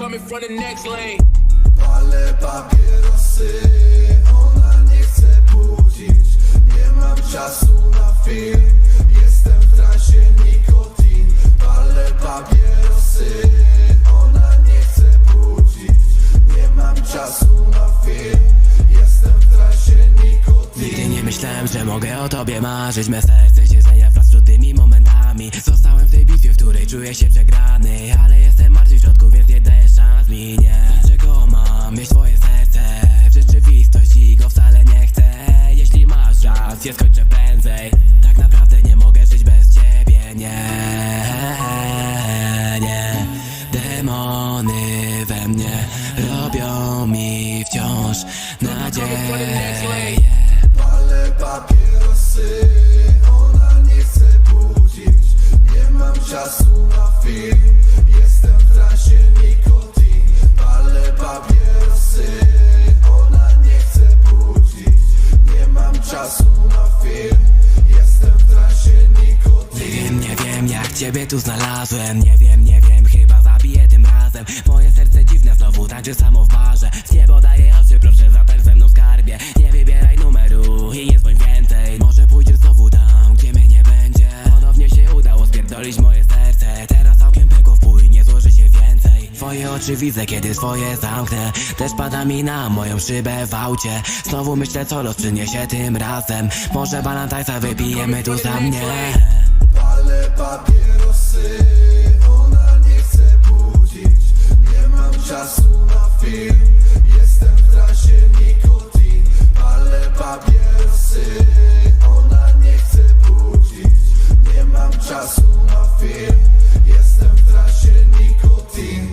coming from the next lane. Palę papierosy, ona nie chce budzić. Nie mam czasu na film, jestem w transie nikotin. Palę papierosy, ona nie chce budzić. Nie mam czasu na film, jestem w transie nikotin. Nigdy nie myślałem, że mogę o tobie marzyć. Me serce się zmienia wraz z trudnymi momentami. Zostałem w tej bitwie, w której czuję się przegrany Ale jestem martwy daję szans mi, nie Dlaczego mam mieć twoje serce? W rzeczywistości go wcale nie chcę. Jeśli masz rację, skończę prędzej. Tak naprawdę nie mogę żyć bez ciebie, nie. Nie. Demony we mnie robią mi wciąż nadzieję. Palę papierosy, ciebie tu znalazłem. Nie wiem, nie wiem, chyba zabiję tym razem. Moje serce dziwne znowu tańczy samo w barze. Z niebo daje oczy, proszę zatańcz ze mną skarbie. Nie wybieraj numeru i nie dzwoń więcej. Może pójdziesz znowu tam, gdzie mnie nie będzie. Ponownie się udało spierdolić moje serce. Teraz całkiem pękło w pój, nie złoży się więcej. Twoje oczy widzę, kiedy swoje zamknę. Też pada mi na moją szybę w aucie. Znowu myślę, co los przyniesie tym razem. Może balantajsa wypijemy tu za mnie Jestem w transie nikotin Palę papierosy Ona nie chce budzić Nie mam czasu na film. Jestem w transie nikotin.